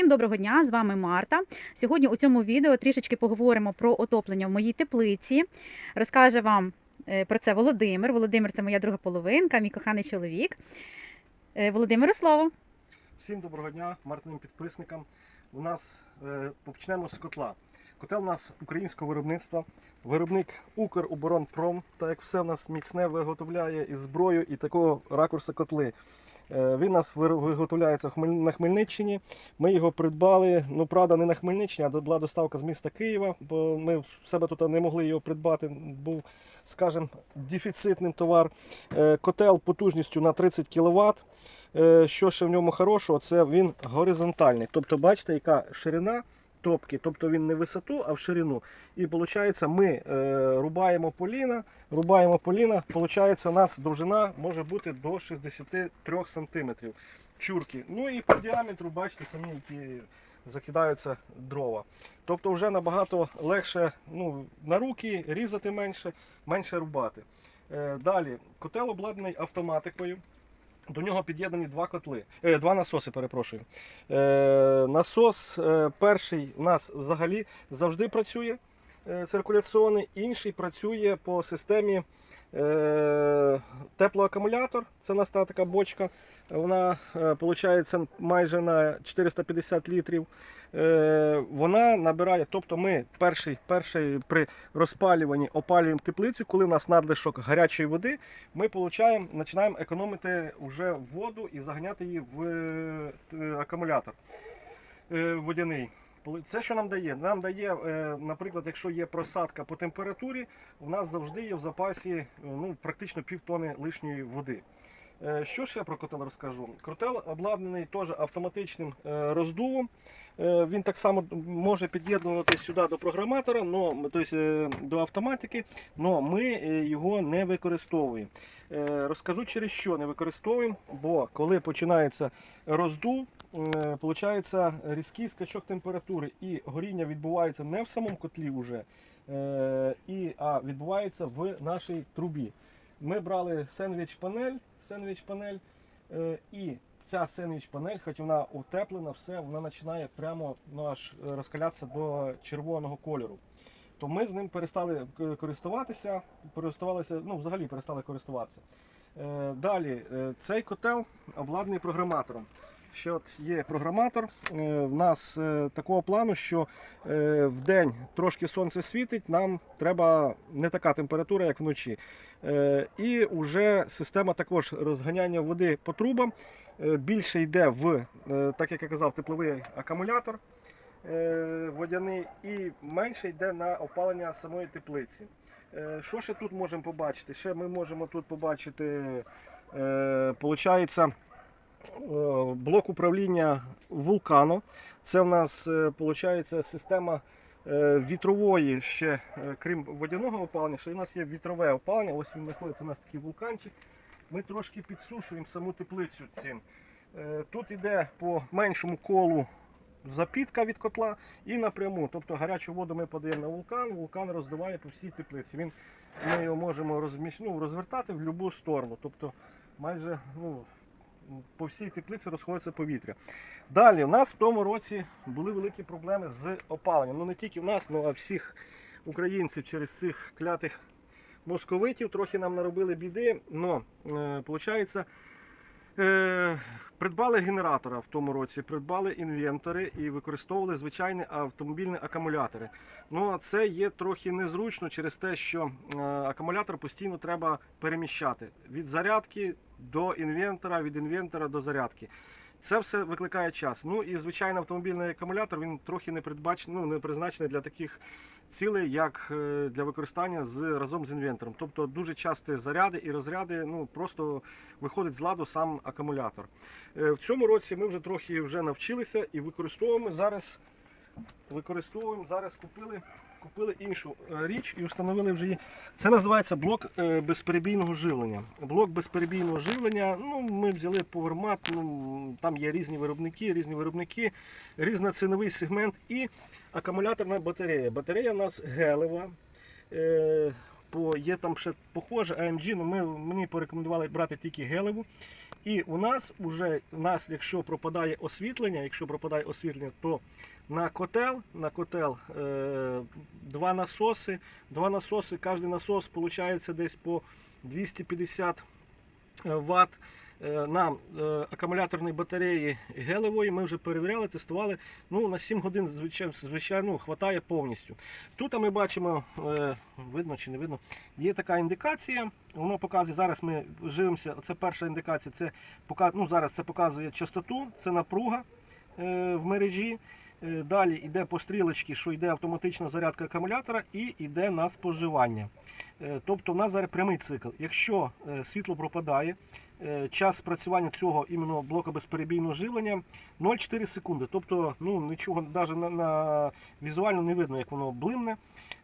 Всім доброго дня! З вами Марта. Сьогодні у цьому відео трішечки поговоримо про отоплення в моїй теплиці. Розкаже вам е, про це Володимир. Володимир це моя друга половинка, мій коханий чоловік. Е, Володимиру слово. Всім доброго дня, мартиним підписникам. У нас е, почнемо з котла. Котел у нас українського виробництва. Виробник Укроборонпром, так як все в нас міцне виготовляє і зброю, і такого ракурсу котли. Е, Він нас виготовляється на Хмельниччині. Ми його придбали. Ну, правда, не на Хмельниччині, а була доставка з міста Києва, бо ми в себе тут не могли його придбати. Був, скажімо, дефіцитний товар. Е, Котел потужністю на 30 кВт. Е, Що ще в ньому хорошого, це він горизонтальний. Тобто, бачите, яка ширина топки, тобто він не в висоту, а в ширину. І виходить, ми е, рубаємо поліна, рубаємо поліна, виходить, у нас довжина може бути до 63 см чурки. Ну і по діаметру, бачите, самі які закидаються дрова. Тобто вже набагато легше ну, на руки різати менше, менше рубати. Е, Далі, котел обладнаний автоматикою. До нього під'єднані два котли, е, два насоси, перепрошую. Е, насос е, перший у нас взагалі завжди працює циркуляційний, інший працює по системі е, теплоакумулятор. Це у нас та така бочка. Вона виходить майже на 450 літрів. Е, вона набирає, тобто ми перший, перший при розпалюванні опалюємо теплицю, коли в нас надлишок гарячої води, ми получаємо, починаємо економити вже воду і заганяти її в е, акумулятор е, водяний. Це що нам дає? Нам дає, е, наприклад, якщо є просадка по температурі, у нас завжди є в запасі ну, практично півтони лишньої води. Е, Що ще про котел розкажу? Котел обладнаний теж автоматичним е, роздувом. Він так само може під'єднуватися сюди до програматора, но, тобто до автоматики, але ми його не використовуємо. Розкажу через що не використовуємо, бо коли починається роздув, виходить різкий скачок температури і горіння відбувається не в самому котлі вже, е, а відбувається в нашій трубі. Ми брали сендвіч панель, сендвіч панель е, і ця сендвіч панель, хоч вона утеплена, все, вона починає прямо ну, аж розкалятися до червоного кольору. То ми з ним перестали користуватися, користувалися, ну взагалі перестали користуватися. Е, Далі, е, цей котел обладнаний програматором. Що от є програматор, е, в нас е, такого плану, що е, в день трошки сонце світить, нам треба не така температура, як вночі. І вже система також розганяння води по трубам більше йде в, так як я казав, тепловий акумулятор водяний і менше йде на опалення самої теплиці. Що ще тут можемо побачити? Ще ми можемо тут побачити, получається, блок управління вулкану. Це в нас виходить система е, вітрової ще, е, крім водяного опалення, що у нас є вітрове опалення. Ось він знаходиться у нас такий вулканчик. Ми трошки підсушуємо саму теплицю цим. Е, Тут йде по меншому колу запітка від котла і напряму. Тобто гарячу воду ми подаємо на вулкан, вулкан роздуває по всій теплиці. Він, ми його можемо розміщ... ну, розвертати в будь-яку сторону. Тобто майже ну, по всій теплиці розходиться повітря. Далі, у нас в тому році були великі проблеми з опаленням. Ну не тільки в нас, ну а всіх українців через цих клятих московитів трохи нам наробили біди. Но, е, виходить, Е, придбали генератора в тому році, придбали інвентори і використовували звичайні автомобільні акумулятори. Ну а це є трохи незручно через те, що е, акумулятор постійно треба переміщати від зарядки до інвентора, від інвентора до зарядки. Це все викликає час. Ну і звичайно, автомобільний акумулятор він трохи не ну, не призначений для таких цілей, як е, для використання з разом з інвентором. Тобто дуже часті заряди і розряди ну просто виходить з ладу сам акумулятор. Е, В цьому році ми вже трохи вже навчилися і використовуємо зараз. Використовуємо зараз, купили, купили іншу е, річ і встановили вже її. Це називається блок е, безперебійного живлення. Блок безперебійного живлення. Ну, ми взяли повермат, ну, там є різні виробники, різні виробники, різноціновий сегмент і акумуляторна батарея. Батарея у нас гелева. Е, по, є там ще похоже AMG, але ми, мені порекомендували брати тільки гелеву. І у нас уже, у нас, якщо пропадає освітлення, якщо пропадає освітлення, то на котел, на котел е, два насоси. Два насоси, кожен насос виходить десь по 250 Вт. Е, Нам е, акумуляторної батареї гелевої ми вже перевіряли, тестували. Ну, на 7 годин, звичайно, звичайно хватає повністю. Тут ми бачимо, е, видно чи не видно, є така індикація. Воно показує, зараз ми живемося, це перша індикація, це, ну, зараз це показує частоту, це напруга в мережі. Далі йде по стрілочці, що йде автоматична зарядка акумулятора і йде на споживання. Тобто в нас зараз прямий цикл. Якщо світло пропадає, час спрацювання цього іменно блока безперебійного живлення 0,4 секунди. Тобто ну, нічого навіть на, на візуально не видно, як воно блимне.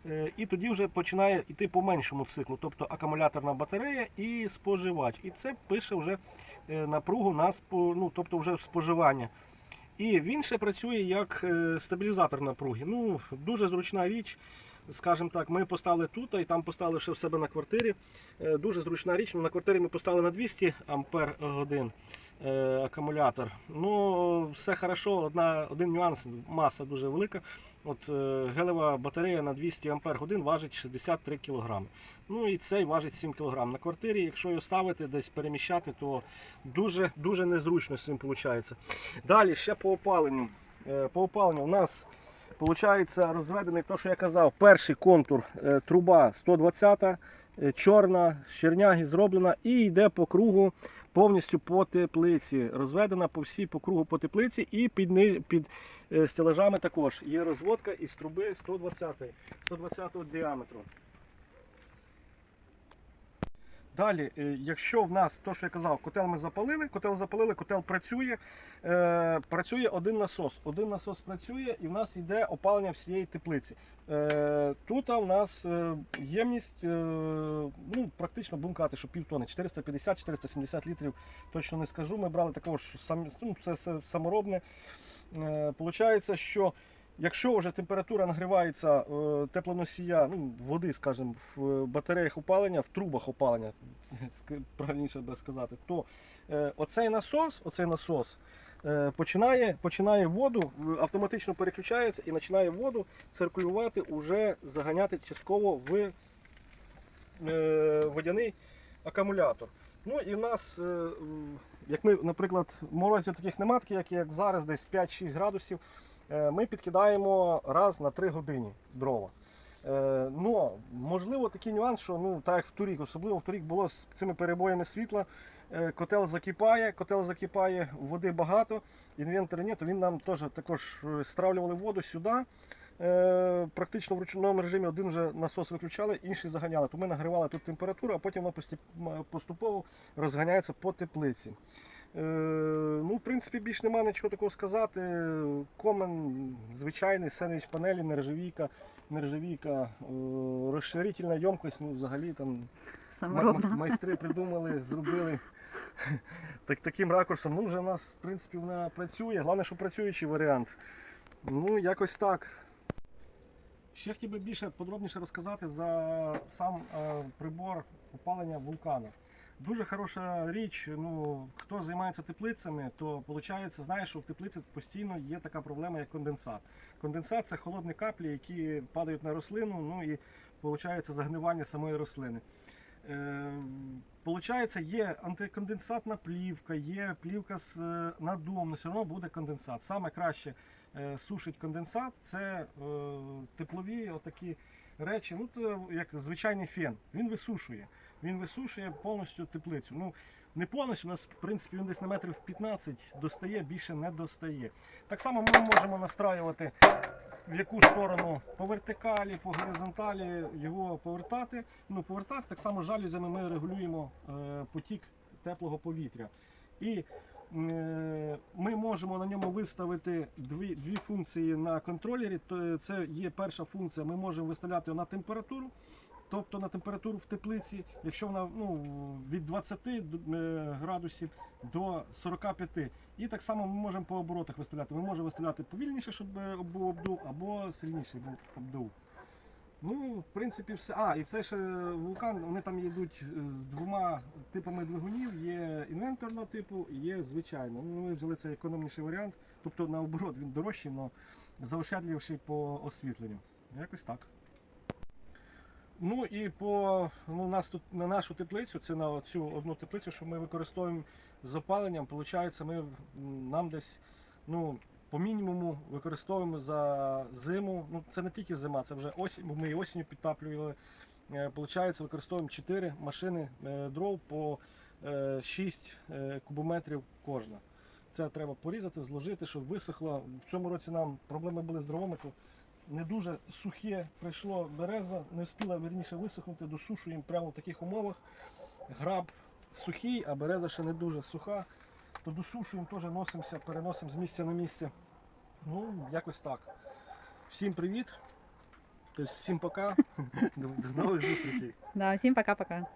Е, І тоді вже починає йти по меншому циклу, тобто акумуляторна батарея і споживач. І це пише вже е, напругу на ну, тобто вже споживання. І він ще працює як е, стабілізатор напруги. Ну, дуже зручна річ. Скажімо так, ми поставили тут, і там поставили ще в себе на квартирі. Е, Дуже зручна річ. Ну, На квартирі ми поставили на 200 ампер годин е, акумулятор. Ну, все хорошо, одна, один нюанс, маса дуже велика. От е, гелева батарея на 200 ампер годин важить 63 кг. Ну і цей важить 7 кг. На квартирі, якщо його ставити, десь переміщати, то дуже, дуже незручно з цим виходить. Далі ще по опаленню. По опаленню у нас виходить розведений, то, що я казав, перший контур е, труба 120, е, чорна, з черняги зроблена і йде по кругу повністю по теплиці. Розведена по всій по кругу по теплиці і під, під е, стелажами також є розводка із труби 120, 120 діаметру. Далі, е, якщо в нас, то що я казав, котел ми запалили, котел запалили, котел працює, е, працює один насос. Один насос працює і в нас йде опалення всієї теплиці. Е, тут у нас е, ємність, е, ну, практично будемо казати, що півтони, 450-470 літрів, точно не скажу. Ми брали також самі, ну, це, це саморобне. Е, Получається, що Якщо вже температура нагрівається е, теплоносія, ну, води, скажімо, в батареях опалення, в трубах опалення, правильніше би сказати, то е, оцей насос, оцей насос е, починає, починає воду, автоматично переключається і починає воду циркулювати, уже заганяти частково в е, водяний акумулятор. Ну і в нас, е, як ми, наприклад, морозів таких нема, таких, як, як зараз, десь 5-6 градусів, е, ми підкидаємо раз на 3 години дрова. Е, Ну, можливо, такий нюанс, що ну, так як в торік, особливо в торік було з цими перебоями світла, е, котел закипає, котел закипає, води багато, інвентаря ні, то він нам теж також е, стравлювали воду сюди. Е, Практично в ручному режимі один вже насос виключали, інший заганяли. То ми нагрівали тут температуру, а потім м, поступово розганяється по теплиці. Е, Ну, в принципі, більш нема нічого такого сказати. Комен звичайний, сендвіч панелі, нержавійка, нержавійка, е, розширительна ємкость, ну взагалі там майстри придумали, зробили так, таким ракурсом. Ну, вже в нас, в принципі, вона працює. Головне, що працюючий варіант. Ну, якось так. Ще хотів би більше подробніше розказати за сам е, прибор опалення вулкану. Дуже хороша річ. Ну, хто займається теплицями, то виходить, знає, що в теплиці постійно є така проблема, як конденсат. Конденсат це холодні каплі, які падають на рослину, ну і виходить загнивання самої рослини. Е, Получається, є антиконденсатна плівка, є плівка з е, надувом, але все одно буде конденсат. Саме краще е, сушить конденсат це теплові отакі речі. Ну, це як звичайний фен. Він висушує. Він висушує повністю теплицю. Ну, не повністю, у нас, в принципі, він десь на метрів 15 достає, більше не достає. Так само ми можемо настраювати в яку сторону по вертикалі, по горизонталі його повертати. Ну, повертати так само жалюзями ми регулюємо е, потік теплого повітря. І е, ми можемо на ньому виставити дві, дві функції на контролері. Це є перша функція, ми можемо виставляти на температуру. Тобто на температуру в теплиці, якщо вона ну, від 20 е, градусів до 45. І так само ми можемо по оборотах виставляти. Ми можемо виставляти повільніше, щоб е, був обдув, або сильніший був обдув. Ну, в принципі, все. А, і це ще вулкан, вони там йдуть з двома типами двигунів. Є інвенторного типу і є звичайно. Ну, ми взяли цей економніший варіант. Тобто, наоборот, він дорожчий, але заощадливіший по освітленню. Якось так. Ну і по ну, нас тут на нашу теплицю, це на цю одну теплицю, що ми використовуємо з опаленням. Виходить, ми нам десь ну, по мінімуму використовуємо за зиму. Ну це не тільки зима, це вже осінь, бо ми і осінню підтаплювали. Е, Получається, використовуємо 4 машини е, дров по е, 6 е, кубометрів кожна. Це треба порізати, зложити, щоб висохло. В цьому році нам проблеми були з дровами. Не дуже сухе прийшло береза, не встигла вірніше висохнути, досушуємо прямо в таких умовах. Граб сухий, а береза ще не дуже суха. То досушуємо, теж носимося, переносимо з місця на місце. Ну, якось так. Всім привіт. Тобто, всім пока. До нових зустрічей. Да, всім пока-пока.